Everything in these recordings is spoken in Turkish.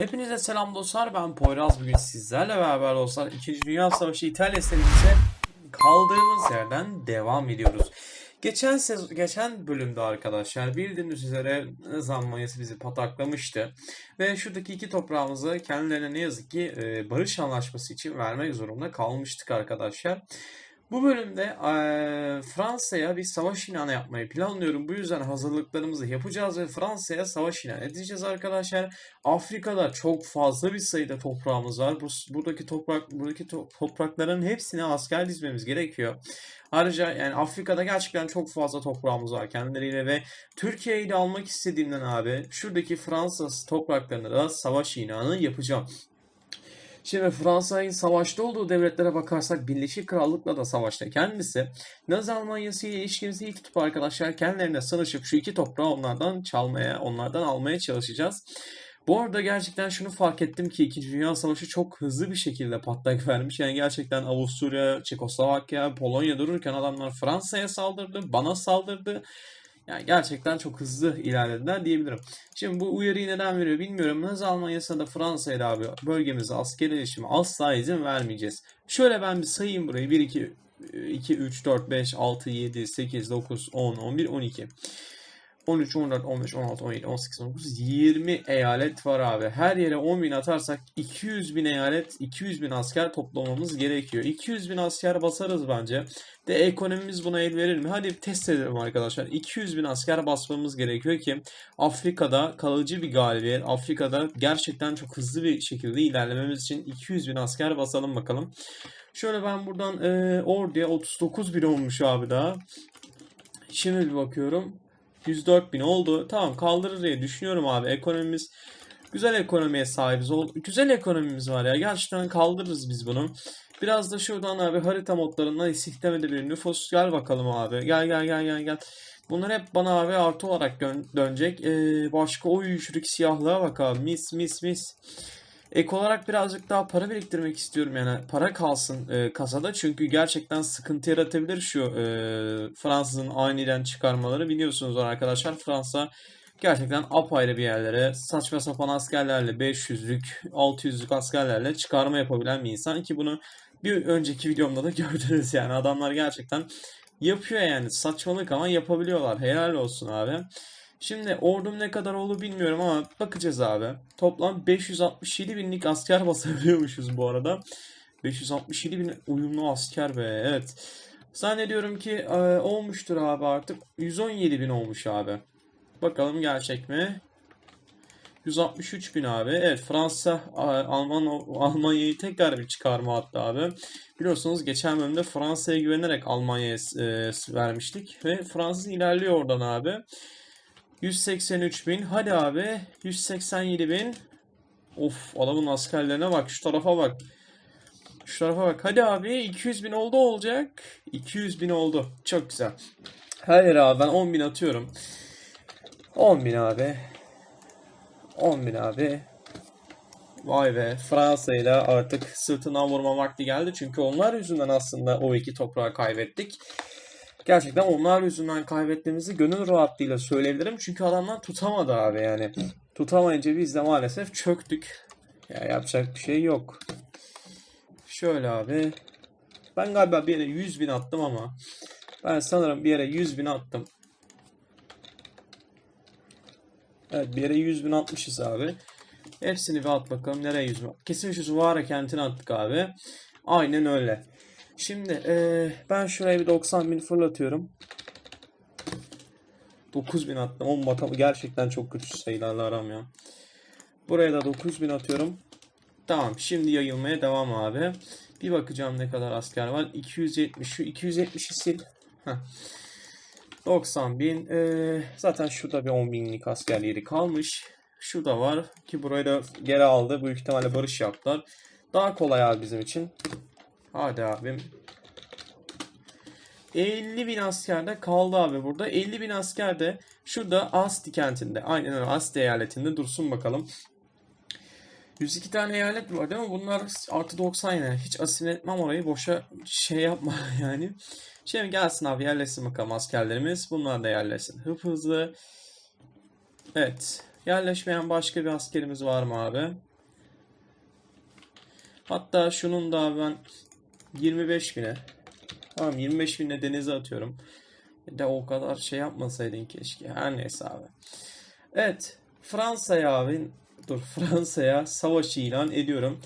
Hepinize selam dostlar. Ben Poyraz. Bugün sizlerle beraber dostlar 2. Dünya Savaşı İtalya serimize kaldığımız yerden devam ediyoruz. Geçen sez geçen bölümde arkadaşlar bildiğiniz üzere Zammanyası bizi pataklamıştı. Ve şuradaki iki toprağımızı kendilerine ne yazık ki barış anlaşması için vermek zorunda kalmıştık arkadaşlar. Bu bölümde Fransa'ya bir savaş ilanı yapmayı planlıyorum. Bu yüzden hazırlıklarımızı yapacağız ve Fransa'ya savaş ilan edeceğiz arkadaşlar. Afrika'da çok fazla bir sayıda toprağımız var. Bu, buradaki toprak buradaki to- toprakların hepsine asker dizmemiz gerekiyor. Ayrıca yani Afrika'da gerçekten çok fazla toprağımız var kendileriyle ve Türkiye'yi de almak istediğimden abi şuradaki Fransız topraklarına da savaş ilanı yapacağım. Şimdi Fransa'nın savaşta olduğu devletlere bakarsak Birleşik Krallık'la da savaşta kendisi. Nazi Almanyası ile ilişkimizi iyi tutup arkadaşlar kendilerine sanışıp şu iki toprağı onlardan çalmaya, onlardan almaya çalışacağız. Bu arada gerçekten şunu fark ettim ki 2. Dünya Savaşı çok hızlı bir şekilde patlak vermiş. Yani gerçekten Avusturya, Çekoslovakya, Polonya dururken adamlar Fransa'ya saldırdı, bana saldırdı. Yani gerçekten çok hızlı ilerlediler diyebilirim. Şimdi bu uyarıyı neden veriyor bilmiyorum. Nazi Almanya'sına da Fransa'ya da abi bölgemizde asker erişimi asla izin vermeyeceğiz. Şöyle ben bir sayayım burayı. 1, 2, 2, 3, 4, 5, 6, 7, 8, 9, 10, 11, 12. 13, 14, 15, 16, 17, 18, 19, 20 eyalet var abi. Her yere 10 bin atarsak 200 bin eyalet, 200 bin asker toplamamız gerekiyor. 200 bin asker basarız bence. De ekonomimiz buna el verir mi? Hadi test edelim arkadaşlar. 200 bin asker basmamız gerekiyor ki Afrika'da kalıcı bir galibiyet. Afrika'da gerçekten çok hızlı bir şekilde ilerlememiz için 200 bin asker basalım bakalım. Şöyle ben buradan e, orduya 39 bin olmuş abi daha. Şimdi bir bakıyorum. 104 bin oldu. Tamam kaldırır diye düşünüyorum abi. Ekonomimiz güzel ekonomiye sahibiz. Güzel ekonomimiz var ya. Gerçekten kaldırırız biz bunu. Biraz da şuradan abi harita modlarından istihdam edebilir. Nüfus gel bakalım abi. Gel gel gel gel gel. Bunlar hep bana abi artı olarak dön- dönecek. Ee, başka o şuradaki siyahlığa bak abi. Mis mis mis. Ek olarak birazcık daha para biriktirmek istiyorum yani. Para kalsın e, kasada. Çünkü gerçekten sıkıntı yaratabilir şu e, Fransız'ın aniden çıkarmaları. Biliyorsunuz arkadaşlar Fransa gerçekten apayrı bir yerlere saçma sapan askerlerle 500'lük 600'lük askerlerle çıkarma yapabilen bir insan ki bunu bir önceki videomda da gördünüz yani. Adamlar gerçekten yapıyor yani. Saçmalık ama yapabiliyorlar. Helal olsun abi. Şimdi ordum ne kadar olur bilmiyorum ama bakacağız abi. Toplam 567 binlik asker basabiliyormuşuz bu arada. 567 bin uyumlu asker be evet. Zannediyorum ki e, olmuştur abi artık. 117 bin olmuş abi. Bakalım gerçek mi? 163 bin abi. Evet Fransa A- Alman Almanya'yı tekrar bir çıkarma attı abi. Biliyorsunuz geçen bölümde Fransa'ya güvenerek Almanya'ya e, vermiştik ve Fransız ilerliyor oradan abi. 183 bin. Hadi abi. 187 bin. Of adamın askerlerine bak. Şu tarafa bak. Şu tarafa bak. Hadi abi. 200 bin oldu olacak. 200 bin oldu. Çok güzel. Yere abi ben 10 bin atıyorum. 10 bin abi. 10 bin abi. Vay be. Fransa ile artık sırtından vurma vakti geldi. Çünkü onlar yüzünden aslında o iki toprağı kaybettik. Gerçekten onlar yüzünden kaybettiğimizi gönül rahatlığıyla söyleyebilirim. Çünkü adamlar tutamadı abi yani. Tutamayınca biz de maalesef çöktük. Ya yapacak bir şey yok. Şöyle abi. Ben galiba bir yere 100 bin attım ama. Ben sanırım bir yere 100 bin attım. Evet bir yere 100 bin atmışız abi. Hepsini bir at bakalım nereye 100 bin. Kesin şu Zuvara kentine attık abi. Aynen öyle. Şimdi eee, ben şuraya bir 90 bin fırlatıyorum. 9 bin attım. O matam gerçekten çok kötü sayılarla aram ya. Buraya da 9 bin atıyorum. Tamam şimdi yayılmaya devam abi. Bir bakacağım ne kadar asker var. 270 şu 270'i sil. Heh. 90 bin. Eee, zaten şurada bir 10 binlik asker yeri kalmış. Şu da var ki burayı da geri aldı. Büyük ihtimalle barış yaptılar. Daha kolay abi bizim için. Hadi abim. 50 bin asker de kaldı abi burada. 50 bin asker de şurada Asti kentinde. Aynen öyle Asti eyaletinde dursun bakalım. 102 tane eyalet var değil mi? Bunlar artı 90 yani. Hiç asimile etmem orayı. Boşa şey yapma yani. Şimdi gelsin abi yerleşsin bakalım askerlerimiz. Bunlar da yerleşsin. Hıp hızlı. Evet. Yerleşmeyen başka bir askerimiz var mı abi? Hatta şunun da ben 25 bine tamam 25 bine denize atıyorum. De o kadar şey yapmasaydın keşke. Her neyse abi. Evet. Fransa'ya abi dur Fransa'ya savaş ilan ediyorum.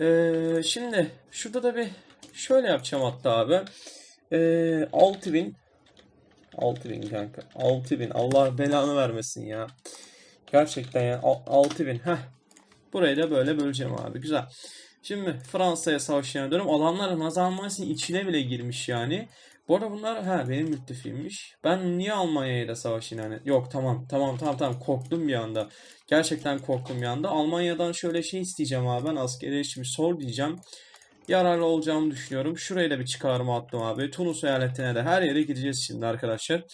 Ee, şimdi şurada da bir şöyle yapacağım hatta abi. Ee, 6000 6000 kanka. 6000 Allah belanı vermesin ya. Gerçekten ya 6000 heh. Burayı da böyle böleceğim abi. Güzel. Şimdi Fransa'ya savaş ilan ediyorum. Alanlar Almanya'sının içine bile girmiş yani. Bu arada bunlar ha benim müttefiğimmiş. Ben niye Almanya'ya da savaş ilan? Yok tamam tamam tamam tamam korktum bir anda. Gerçekten korktum bir anda. Almanya'dan şöyle şey isteyeceğim abi ben askeri işimi sor diyeceğim. Yararlı olacağımı düşünüyorum. Şuraya da bir çıkarma attım abi. Tunus eyaletine de her yere gideceğiz şimdi arkadaşlar.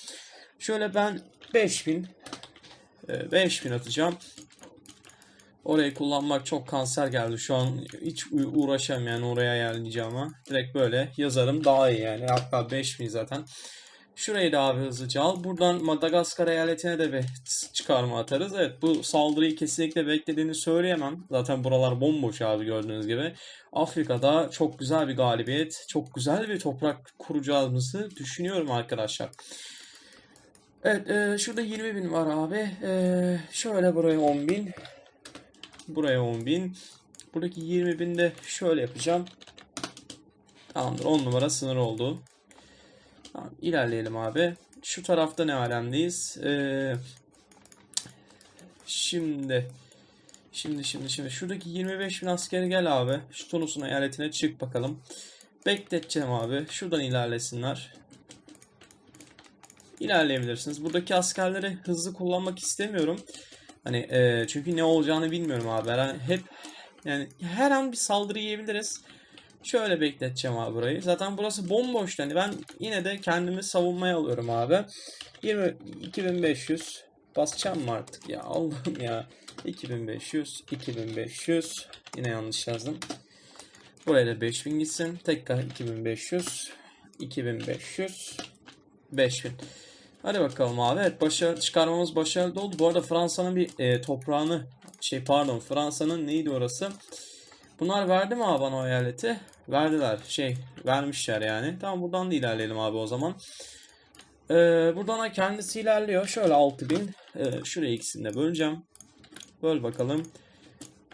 Şöyle ben 5000 e, 5000 atacağım. Orayı kullanmak çok kanser geldi. Şu an hiç uğraşamam yani oraya ama. Direkt böyle yazarım daha iyi yani. Hatta 5000 zaten. Şurayı da abi hızlıca al. Buradan Madagaskar eyaletine de bir çıkarma atarız. Evet bu saldırıyı kesinlikle beklediğini söyleyemem. Zaten buralar bomboş abi gördüğünüz gibi. Afrika'da çok güzel bir galibiyet, çok güzel bir toprak kuracağımızı düşünüyorum arkadaşlar. Evet e, şurada 20 bin var abi. E, şöyle buraya 10 bin. Buraya 10 bin. Buradaki 20 bin de şöyle yapacağım. Tamamdır 10 numara sınır oldu. Tamam, ilerleyelim abi. Şu tarafta ne alemdeyiz? Ee, şimdi şimdi şimdi şimdi şuradaki 25 bin askeri gel abi. Şu Tunus'un eyaletine çık bakalım. Bekleteceğim abi. Şuradan ilerlesinler. İlerleyebilirsiniz. Buradaki askerleri hızlı kullanmak istemiyorum. Hani e, çünkü ne olacağını bilmiyorum abi. An, hep yani her an bir saldırı yiyebiliriz. Şöyle bekleteceğim abi burayı. Zaten burası bomboş. Yani ben yine de kendimi savunmaya alıyorum abi. 20 2500 basacağım mı artık ya Allah'ım ya. 2500 2500 yine yanlış yazdım. Buraya da 5000 gitsin. Tekrar 2500 2500 5000. Hadi bakalım abi. Evet başarı çıkarmamız başarılı oldu. Bu arada Fransa'nın bir e, toprağını şey pardon Fransa'nın neydi orası? Bunlar verdi mi abi bana o eyaleti? Verdiler. Şey vermişler yani. Tamam buradan da ilerleyelim abi o zaman. Ee, buradan da kendisi ilerliyor. Şöyle 6000. Ee, şuraya ikisini de böleceğim. Böl bakalım.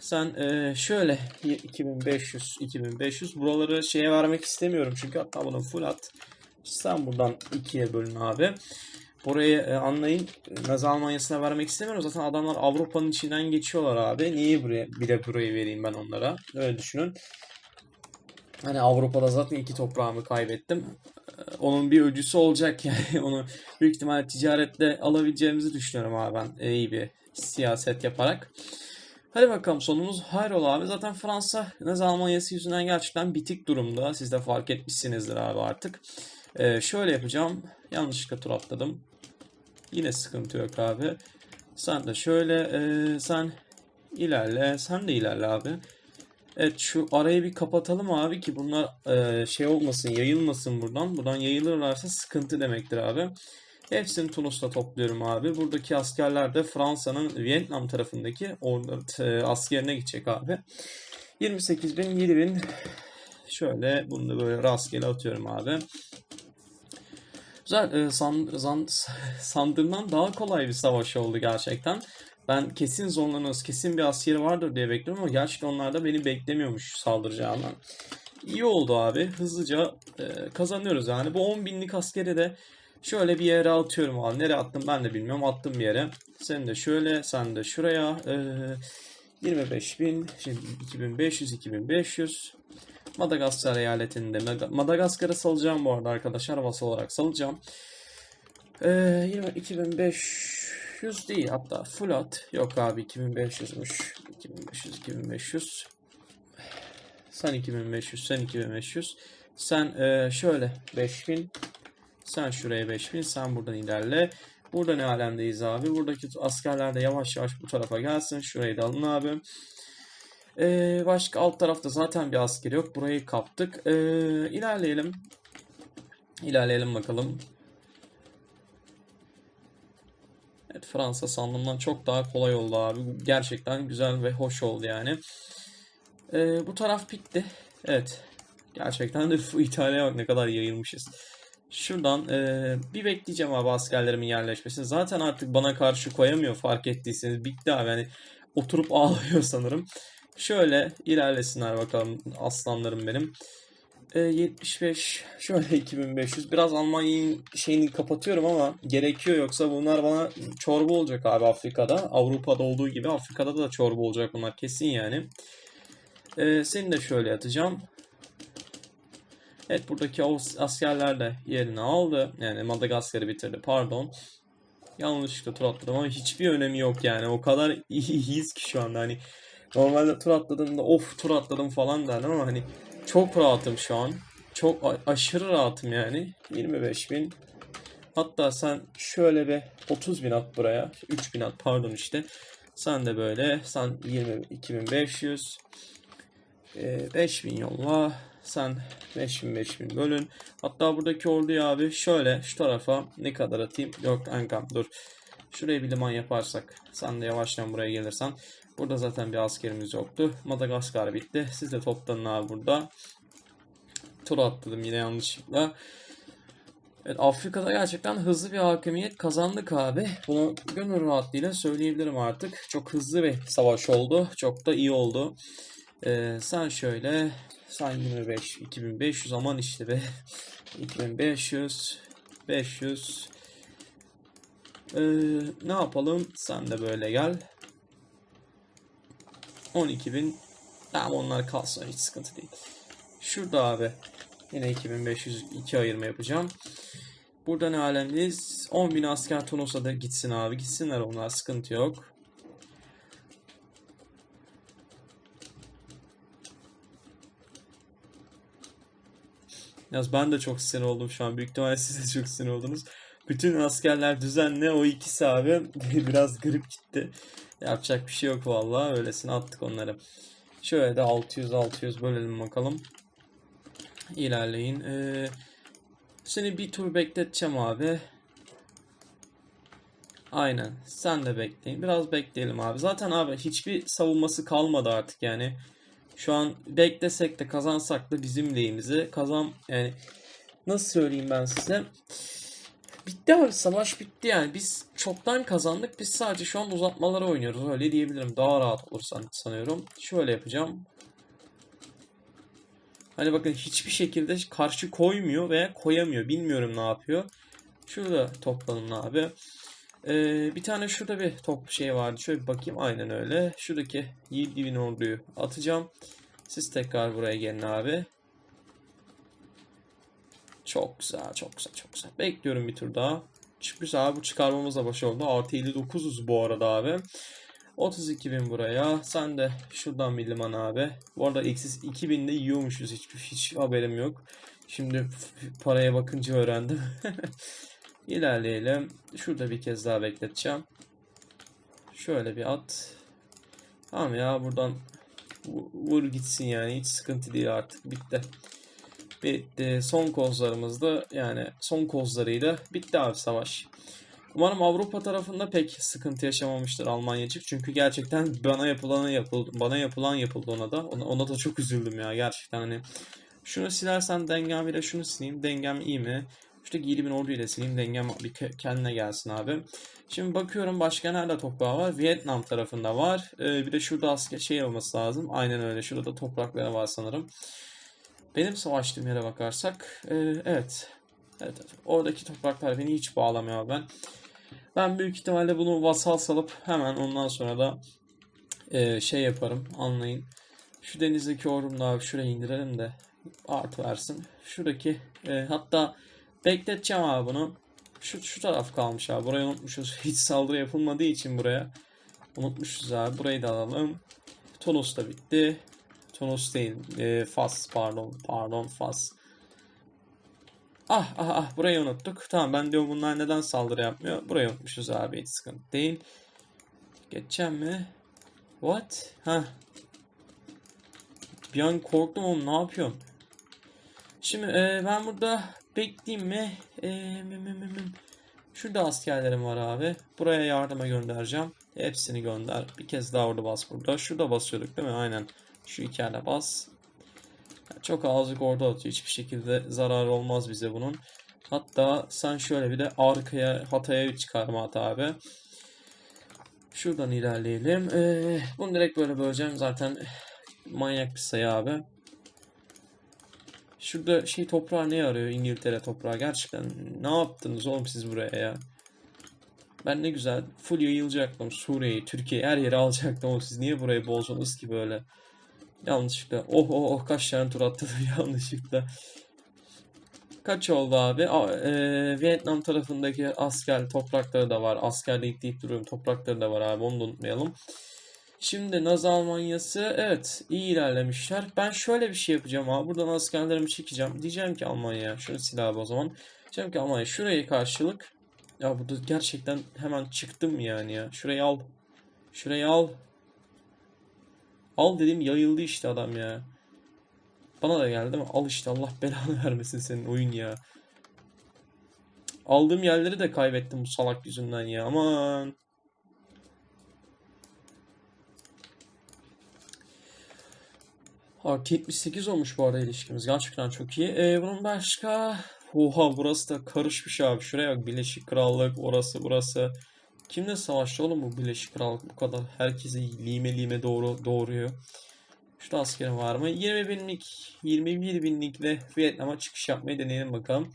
Sen e, şöyle 2500 2500 buraları şeye vermek istemiyorum çünkü hatta bunu full at. Sen buradan ikiye bölün abi. Burayı e, anlayın. Nazi Almanya'sına vermek istemiyorum. Zaten adamlar Avrupa'nın içinden geçiyorlar abi. Niye buraya bir de burayı vereyim ben onlara? Öyle düşünün. Hani Avrupa'da zaten iki toprağımı kaybettim. Ee, Onun bir öcüsü olacak yani. Onu büyük ihtimalle ticaretle alabileceğimizi düşünüyorum abi ben. e, iyi bir siyaset yaparak. Hadi bakalım sonumuz hayrola abi. Zaten Fransa Nazi Almanya'sı yüzünden gerçekten bitik durumda. Siz de fark etmişsinizdir abi artık. Ee, şöyle yapacağım. Yanlışlıkla tur atladım. Yine sıkıntı yok abi. Sen de şöyle e, sen ilerle. Sen de ilerle abi. Evet şu arayı bir kapatalım abi ki bunlar e, şey olmasın yayılmasın buradan. Buradan yayılırlarsa sıkıntı demektir abi. Hepsini Tunus'ta topluyorum abi. Buradaki askerler de Fransa'nın Vietnam tarafındaki e, askerine gidecek abi. 28 bin, 7 bin. Şöyle bunu da böyle rastgele atıyorum abi. Güzel. E, san, san, sandığımdan daha kolay bir savaş oldu gerçekten. Ben kesin zorlanırız, kesin bir askeri vardır diye bekliyorum ama gerçekten onlar da beni beklemiyormuş saldıracağımdan. İyi oldu abi. Hızlıca e, kazanıyoruz yani. Bu 10 binlik askeri de şöyle bir yere atıyorum abi. Nereye attım ben de bilmiyorum. Attım bir yere. Sen de şöyle, sen de şuraya. E, 25 bin, şimdi 2500, 2500. Madagaskar eyaletinde. Madagaskar'ı salacağım bu arada arkadaşlar. Vasal olarak salacağım. Ee, 20, 2500 değil hatta full at. Yok abi 2500'müş. 2500, 2500. Sen 2500, sen 2500. Sen e, şöyle 5000. Sen şuraya 5000. Sen buradan ilerle. Burada ne alemdeyiz abi? Buradaki askerler de yavaş yavaş bu tarafa gelsin. Şurayı da alın abi. Ee, başka alt tarafta zaten bir asker yok. Burayı kaptık. Ee, ilerleyelim. İlerleyelim bakalım. Evet Fransa sandığımdan çok daha kolay oldu abi. Gerçekten güzel ve hoş oldu yani. Ee, bu taraf bitti. Evet. Gerçekten de İtalya'ya bak ne kadar yayılmışız. Şuradan ee, bir bekleyeceğim abi askerlerimin yerleşmesini. Zaten artık bana karşı koyamıyor fark ettiyseniz. Bitti abi. Yani oturup ağlıyor sanırım. Şöyle ilerlesinler bakalım aslanlarım benim. Ee, 75 şöyle 2500 biraz Almanya'nın şeyini kapatıyorum ama gerekiyor. Yoksa bunlar bana çorba olacak abi Afrika'da. Avrupa'da olduğu gibi Afrika'da da çorba olacak bunlar kesin yani. Ee, seni de şöyle atacağım. Evet buradaki askerler de yerini aldı. Yani Madagaskar'ı bitirdi pardon. Yanlışlıkla tur atladım ama hiçbir önemi yok yani. O kadar iyiyiz ki şu anda. Hani normalde tur atladığımda of tur atladım falan derdim ama hani çok rahatım şu an. Çok aşırı rahatım yani. 25 bin. Hatta sen şöyle bir 30 bin at buraya. 3 bin at pardon işte. Sen de böyle. Sen 20 2500. Ee, 5000 yolla. Sen 5000 5000 bölün. Hatta buradaki orduyu abi şöyle şu tarafa ne kadar atayım? Yok kankam dur. Şuraya bir liman yaparsak. Sen de yavaştan buraya gelirsen. Burada zaten bir askerimiz yoktu. Madagaskar bitti. Siz de toplanın abi burada. Tur atladım yine yanlışlıkla. Evet Afrika'da gerçekten hızlı bir hakimiyet kazandık abi. Bunu gönül rahatlığıyla söyleyebilirim artık. Çok hızlı bir savaş oldu. Çok da iyi oldu. Ee, sen şöyle sen 25 2500 aman işte be 2500 500 Ee, ne yapalım sen de böyle gel 12.000 Tamam onlar kalsın hiç sıkıntı değil. Şurada abi yine 2502 ayırma yapacağım. Burada ne alemdeyiz? 10.000 asker Tunus'a da gitsin abi. Gitsinler onlar sıkıntı yok. Yalnız ben de çok sinir oldum şu an. Büyük ihtimalle siz de çok sinir oldunuz. Bütün askerler düzenli. O ikisi abi biraz grip gitti. Yapacak bir şey yok vallahi. Öylesine attık onları. Şöyle de 600-600 bölelim bakalım. İlerleyin. Ee, seni bir tur bekleteceğim abi. Aynen. Sen de bekleyin. Biraz bekleyelim abi. Zaten abi hiçbir savunması kalmadı artık yani. Şu an beklesek de kazansak da bizim lehimize. Kazan yani nasıl söyleyeyim ben size? Bitti abi savaş bitti yani. Biz çoktan kazandık. Biz sadece şu an uzatmaları oynuyoruz. Öyle diyebilirim. Daha rahat olur san- sanıyorum. Şöyle yapacağım. Hani bakın hiçbir şekilde karşı koymuyor veya koyamıyor. Bilmiyorum ne yapıyor. Şurada toplanın abi. Ee, bir tane şurada bir top şey vardı. Şöyle bir bakayım. Aynen öyle. Şuradaki 7000 orduyu atacağım. Siz tekrar buraya gelin abi. Çok güzel, çok güzel, çok güzel. Bekliyorum bir tur daha. Güzel, bu çıkarmamız da baş oldu. Artı 59'uz bu arada abi. 32.000 buraya. Sen de şuradan bir liman abi. Bu arada eksi 2000 de yiyormuşuz. Hiç, hiç haberim yok. Şimdi paraya bakınca öğrendim. İlerleyelim. Şurada bir kez daha bekleteceğim. Şöyle bir at. Tamam ya buradan vu- vur gitsin yani. Hiç sıkıntı değil artık. Bitti. Bitti. Son kozlarımız da yani son kozlarıyla bitti abi savaş. Umarım Avrupa tarafında pek sıkıntı yaşamamıştır Almanyacık. Çünkü gerçekten bana yapılanı yapıldı, bana yapılan yapıldı ona da. Ona, ona da çok üzüldüm ya gerçekten hani. Şunu silersen dengem ile şunu sileyim. Dengem iyi mi? Şuradaki 7000 ordu ile sileyim. Dengem bir ke- kendine gelsin abi. Şimdi bakıyorum başka nerede toprağı var? Vietnam tarafında var. Ee, bir de şurada asker şey olması lazım. Aynen öyle. Şurada da toprakları var sanırım. Benim savaştığım yere bakarsak e, evet. Evet, evet. Oradaki topraklar beni hiç bağlamıyor ben. Ben büyük ihtimalle bunu vasal salıp hemen ondan sonra da e, şey yaparım anlayın. Şu denizdeki abi şuraya indirelim de artı versin. Şuradaki e, hatta bekleteceğim abi bunu. Şu, şu taraf kalmış abi. Burayı unutmuşuz. Hiç saldırı yapılmadığı için buraya. Unutmuşuz abi. Burayı da alalım. Tunus da bitti. Tunus değil. E, Fas pardon. Pardon Fas. Ah ah ah burayı unuttuk. Tamam ben diyorum bunlar neden saldırı yapmıyor. Burayı unutmuşuz abi hiç sıkıntı değil. Geçeceğim mi? What? Ha. Bir an korktum oğlum ne yapıyorsun? Şimdi e, ben burada bekleyeyim mi? E, mim, mim, mim, mim. Şurada askerlerim var abi. Buraya yardıma göndereceğim. Hepsini gönder. Bir kez daha orada bas burada. Şurada basıyorduk değil mi? Aynen. Şu iki bas. Çok azıcık orada atıyor. Hiçbir şekilde zarar olmaz bize bunun. Hatta sen şöyle bir de arkaya Hatay'a çıkarma at abi. Şuradan ilerleyelim. Ee, bunu direkt böyle böleceğim. Zaten manyak bir sayı abi. Şurada şey toprağı ne arıyor? İngiltere toprağı. Gerçekten ne yaptınız oğlum siz buraya ya? Ben ne güzel full yayılacaktım. Suriye'yi, Türkiye'yi her yere alacaktım. Oğlum siz niye burayı bozdunuz ki böyle? Yanlışlıkla. Oh oh oh kaç tane tur atladım yanlışlıkla. Kaç oldu abi? A- e, Vietnam tarafındaki asker toprakları da var. Askerlik deyip duruyorum. Toprakları da var abi. Onu da unutmayalım. Şimdi Nazi Almanyası evet iyi ilerlemişler. Ben şöyle bir şey yapacağım abi. Buradan askerlerimi çekeceğim. Diyeceğim ki Almanya şunu sil abi o zaman. Diyeceğim ki Almanya şuraya karşılık. Ya burada gerçekten hemen çıktım yani ya. Şurayı al. Şurayı al. Al dedim yayıldı işte adam ya. Bana da geldi ama al işte Allah belanı vermesin senin oyun ya. Aldığım yerleri de kaybettim bu salak yüzünden ya. Aman. Artı 78 olmuş bu arada ilişkimiz. Gerçekten çok iyi. Ee, bunun başka... Oha burası da karışmış abi. Şuraya bak Birleşik Krallık orası burası. Kimle savaştı oğlum bu Birleşik Krallık bu kadar? Herkesi lime lime doğru doğuruyor. Şurada askerim var mı? 20 binlik, 21 binlikle Vietnam'a çıkış yapmayı deneyelim bakalım.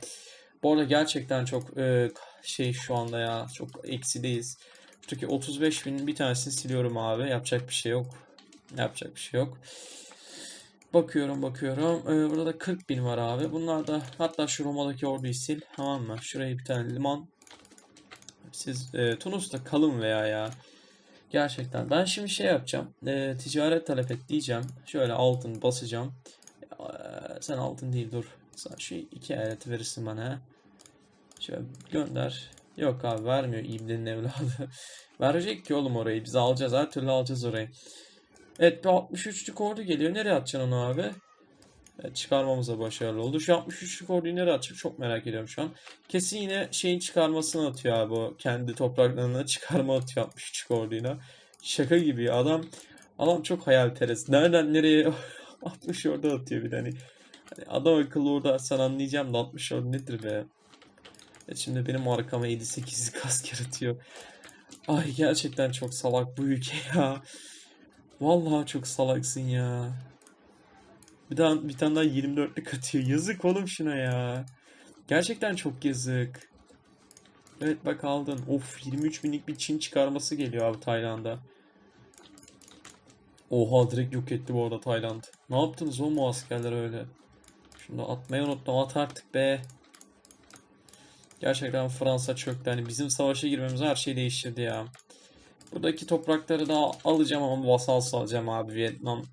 Bu arada gerçekten çok e, şey şu anda ya. Çok eksideyiz. Şuradaki 35 binin bir tanesini siliyorum abi. Yapacak bir şey yok. Yapacak bir şey yok. Bakıyorum bakıyorum. Ee, burada da 40 bin var abi. Bunlar da hatta şu Roma'daki orduyu sil. Tamam mı? Şuraya bir tane liman. Siz e, Tunus'ta kalın veya ya. Gerçekten. Ben şimdi şey yapacağım. E, ticaret talep et diyeceğim. Şöyle altın basacağım. E, sen altın değil dur. Sen şu iki eyalet verirsin bana. Şöyle gönder. Yok abi vermiyor İbne'nin evladı. Verecek ki oğlum orayı. Biz alacağız. Her türlü alacağız orayı. Evet bir 63'lük ordu geliyor. Nereye atacaksın onu abi? Evet, çıkarmamıza başarılı oldu. Şu 63'lük orduyu nereye atacak çok merak ediyorum şu an. Kesin yine şeyin çıkarmasını atıyor abi o. Kendi topraklarına çıkarma atıyor 63'lük orduyla. Şaka gibi adam. Adam çok hayalperest. Nereden nereye 60 ordu atıyor bir de hani. hani adam akıllı orada sen anlayacağım da 60 ordu nedir be? Evet, şimdi benim arkama 7-8'lik asker atıyor. Ay gerçekten çok salak bu ülke ya. Vallahi çok salaksın ya. Bir daha bir tane daha 24'lük atıyor. Yazık oğlum şuna ya. Gerçekten çok yazık. Evet bak aldın. Of 23 binlik bir Çin çıkarması geliyor abi Tayland'a. Oha direkt yok etti bu arada Tayland. Ne yaptınız o mu askerler öyle? Şunu atmayı unuttum. At artık be. Gerçekten Fransa çöktü. Hani bizim savaşa girmemiz her şeyi değiştirdi ya. Buradaki toprakları da alacağım ama vasal salacağım abi Vietnam.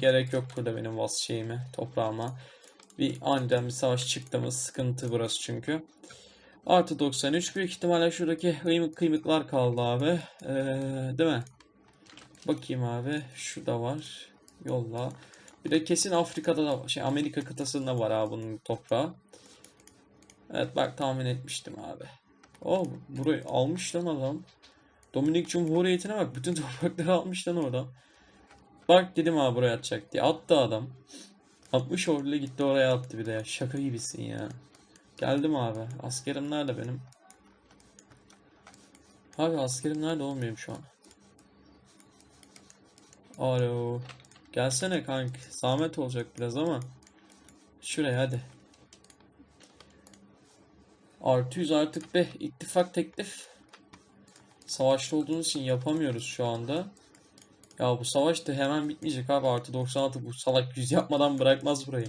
Gerek yok burada benim vas şeyime, toprağıma. Bir aniden bir savaş çıktı mı sıkıntı burası çünkü. Artı 93 büyük ihtimalle şuradaki kıymık kıymıklar kaldı abi. Ee, değil mi? Bakayım abi. Şurada var. Yolla. Bir de kesin Afrika'da da şey Amerika kıtasında var abi bunun toprağı. Evet bak tahmin etmiştim abi. Oh burayı almış lan adam. Dominik Cumhuriyeti'ne bak. Bütün toprakları almış lan oradan. Bak dedim abi buraya atacak diye. Attı adam. 60 orduyla gitti oraya attı bir de ya. Şaka gibisin ya. Geldim abi. Askerim nerede benim? Abi askerim nerede olmuyorum şu an. Alo. Gelsene kank. Zahmet olacak biraz ama. Şuraya hadi. Artı 100 artık be. ittifak teklif. Savaşta olduğumuz için yapamıyoruz şu anda. Ya bu savaş da hemen bitmeyecek abi. Artı 96 bu salak yüz yapmadan bırakmaz burayı.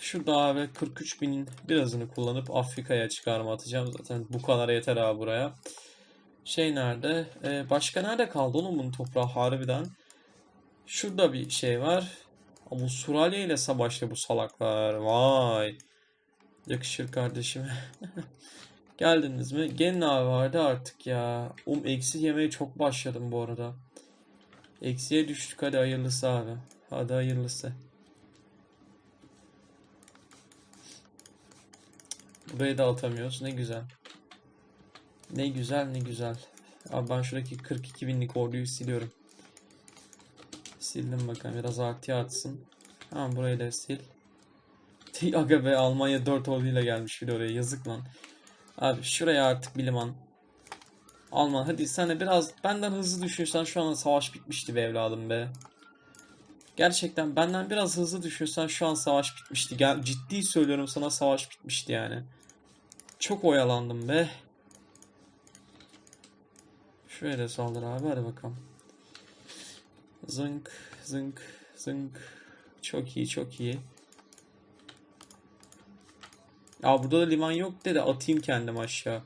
Şurada abi 43 binin birazını kullanıp Afrika'ya çıkarma atacağım. Zaten bu kadar yeter abi buraya. Şey nerede? Ee, başka nerede kaldı onun bunun toprağı harbiden? Şurada bir şey var. Bu Suralya ile savaşta bu salaklar. Vay. Yakışır kardeşime. Geldiniz mi? Gelin abi vardı artık ya. Um eksi yemeye çok başladım bu arada. Eksiye düştük hadi hayırlısı abi. Hadi hayırlısı. Burayı da atamıyoruz. Ne güzel. Ne güzel ne güzel. Abi ben şuradaki 42 binlik orduyu siliyorum. Sildim bakalım biraz artıya atsın. Tamam burayı da sil. Aga be Almanya 4 orduyla gelmiş bir oraya yazık lan. Abi şuraya artık bir liman. Alman hadi sen de biraz benden hızlı düşünsen şu an savaş bitmişti be evladım be. Gerçekten benden biraz hızlı düşünsen şu an savaş bitmişti. Gel, ciddi söylüyorum sana savaş bitmişti yani. Çok oyalandım be. Şuraya da saldır abi hadi bakalım. Zınk zınk zınk. Çok iyi çok iyi. Ya burada da liman yok dedi atayım kendim aşağı.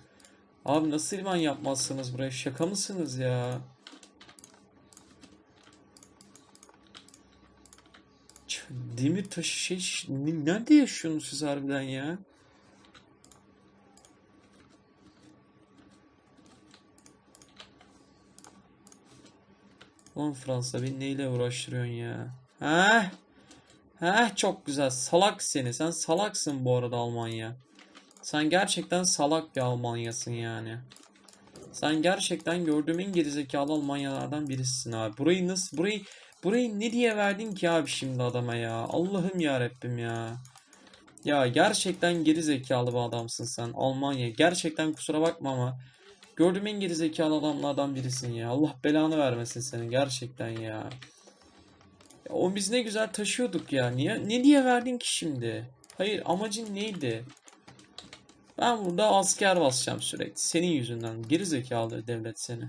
Abi nasıl liman yapmazsınız buraya? Şaka mısınız ya? Demir taşı şey nerede yaşıyorsunuz siz harbiden ya? Lan Fransa beni neyle uğraştırıyorsun ya? Ha? Ha çok güzel. Salak seni. Sen salaksın bu arada Almanya. Sen gerçekten salak bir Almanyasın yani. Sen gerçekten gördüğüm en gerizekalı Almanyalardan birisin abi. Burayı nasıl burayı burayı ne diye verdin ki abi şimdi adama ya? Allah'ım ya Rabbim ya. Ya gerçekten gerizekalı bir adamsın sen Almanya. Gerçekten kusura bakma ama gördüğüm en gerizekalı adamlardan birisin ya. Allah belanı vermesin senin gerçekten ya. O biz ne güzel taşıyorduk ya. Niye ne diye verdin ki şimdi? Hayır amacın neydi? Ben burada asker basacağım sürekli. Senin yüzünden. Geri zekalı devlet seni.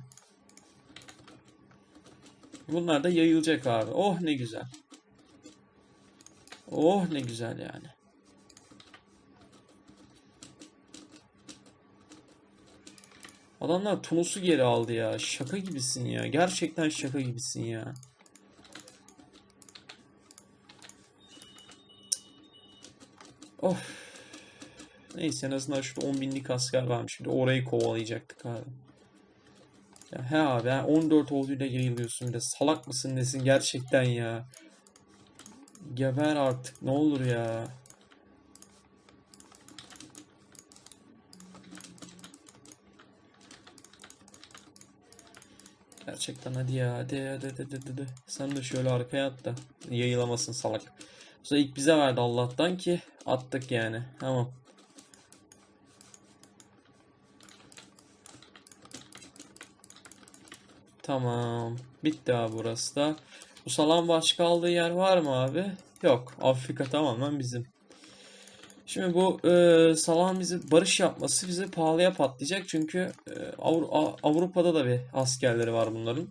Bunlar da yayılacak abi. Oh ne güzel. Oh ne güzel yani. Adamlar Tunus'u geri aldı ya. Şaka gibisin ya. Gerçekten şaka gibisin ya. Of. Neyse en azından şurada 10 binlik asker varmış. Şimdi orayı kovalayacaktık abi. Ya he abi ha, 14 orduyla yayılıyorsun bir de salak mısın nesin gerçekten ya. Geber artık ne olur ya. Gerçekten hadi ya hadi hadi hadi, hadi. Sen de şöyle arkaya at da yayılamasın salak. Sefer ilk bize verdi Allah'tan ki attık yani. Tamam. Tamam. Bitti abi burası da. Bu salan başka aldığı yer var mı abi? Yok. Afrika tamamen bizim. Şimdi bu e, salan bizi barış yapması bize pahalıya patlayacak. Çünkü e, Avru- Avrupa'da da bir askerleri var bunların.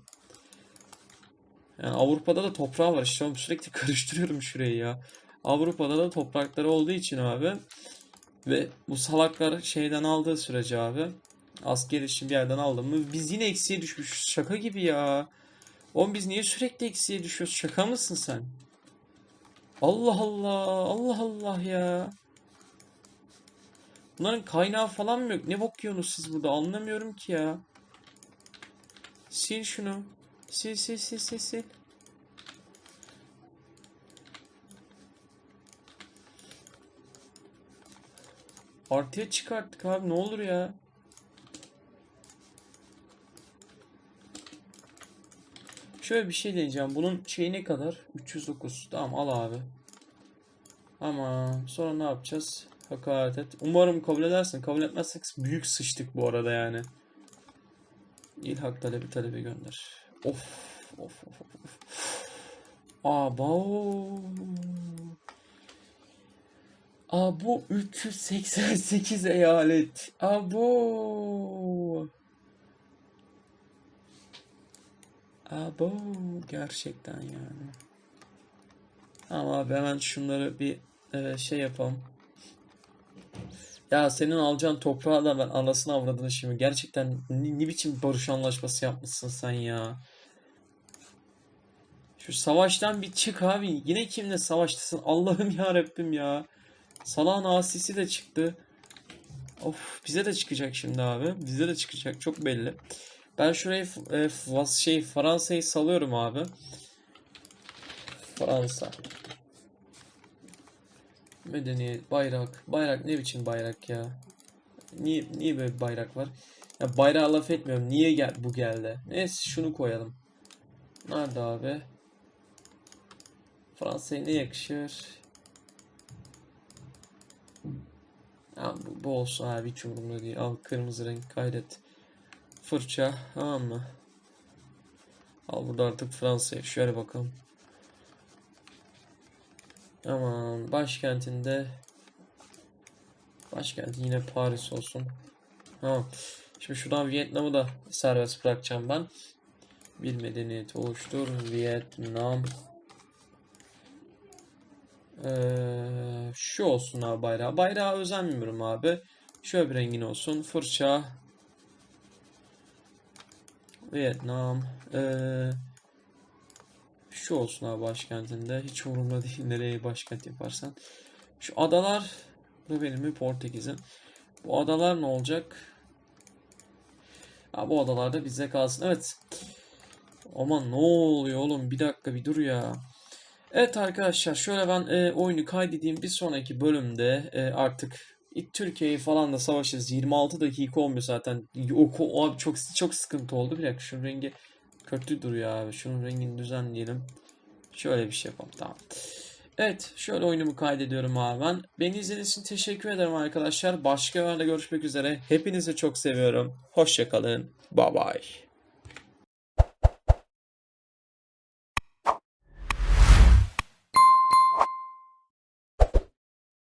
Yani Avrupa'da da toprağı var. İşte sürekli karıştırıyorum şurayı ya. Avrupa'da da toprakları olduğu için abi. Ve bu salaklar şeyden aldığı sürece abi. Asker için bir yerden aldım mı biz yine eksiye düşmüşüz. Şaka gibi ya. Oğlum biz niye sürekli eksiye düşüyoruz? Şaka mısın sen? Allah Allah. Allah Allah ya. Bunların kaynağı falan mı yok? Ne bakıyorsunuz siz burada? Anlamıyorum ki ya. Sil şunu. Sil sil sil sil sil. Artıya çıkarttık abi ne olur ya. Şöyle bir şey deneyeceğim. Bunun şeyi ne kadar? 309. Tamam al abi. Ama sonra ne yapacağız? Hakaret et. Umarım kabul edersin. Kabul etmezsek büyük sıçtık bu arada yani. İlhak talebi talebi gönder. Of of of of. Abo. Abo 388 eyalet. Abo. Abo gerçekten yani. Ama abi hemen şunları bir e, şey yapalım. Ya senin alacağın toprağı da ben anasını avradını şimdi. Gerçekten ne, ne biçim barış anlaşması yapmışsın sen ya. Şu savaştan bir çık abi. Yine kimle savaştasın? Allah'ım ya Rabbim ya. Salah'ın asisi de çıktı. Of bize de çıkacak şimdi abi. Bize de çıkacak çok belli. Ben şurayı e, şey Fransa'yı salıyorum abi. Fransa. Medeniyet, bayrak. Bayrak ne biçim bayrak ya? Niye niye böyle bir bayrak var? Ya bayrağı laf etmiyorum. Niye gel bu geldi? Neyse şunu koyalım. Nerede abi? Fransa'ya ne yakışır? Ya bu, bu olsun abi hiç umurumda değil. Al kırmızı renk kaydet. Fırça tamam mı? Al burada artık Fransa'ya şöyle bakalım. Aman başkentinde başkenti yine Paris olsun. Tamam. Şimdi şuradan Vietnam'ı da serbest bırakacağım ben. Bir medeniyet oluştur. Vietnam. Ee, şu olsun abi bayrağı. Bayrağa özenmiyorum abi. Şöyle bir rengin olsun. Fırça. Vietnam. Ee, şu olsun abi başkentinde. Hiç umurumda değil nereye başkent yaparsan. Şu adalar. Bu benim mi Portekiz'in. Bu adalar ne olacak? Ha, bu adalarda bize kalsın. Evet. Aman ne oluyor oğlum? Bir dakika bir dur ya. Evet arkadaşlar şöyle ben e, oyunu kaydedeyim. Bir sonraki bölümde e, artık Türkiye'yi falan da savaşırız. 26 dakika olmuyor zaten. O, o abi çok çok sıkıntı oldu. Bir dakika şunun rengi kötü duruyor abi. Şunun rengini düzenleyelim. Şöyle bir şey yapalım. Tamam. Evet, şöyle oyunumu kaydediyorum abi ben. Beni izlediğiniz için teşekkür ederim arkadaşlar. Başka yerde görüşmek üzere. Hepinizi çok seviyorum. Hoşçakalın. Bye bye.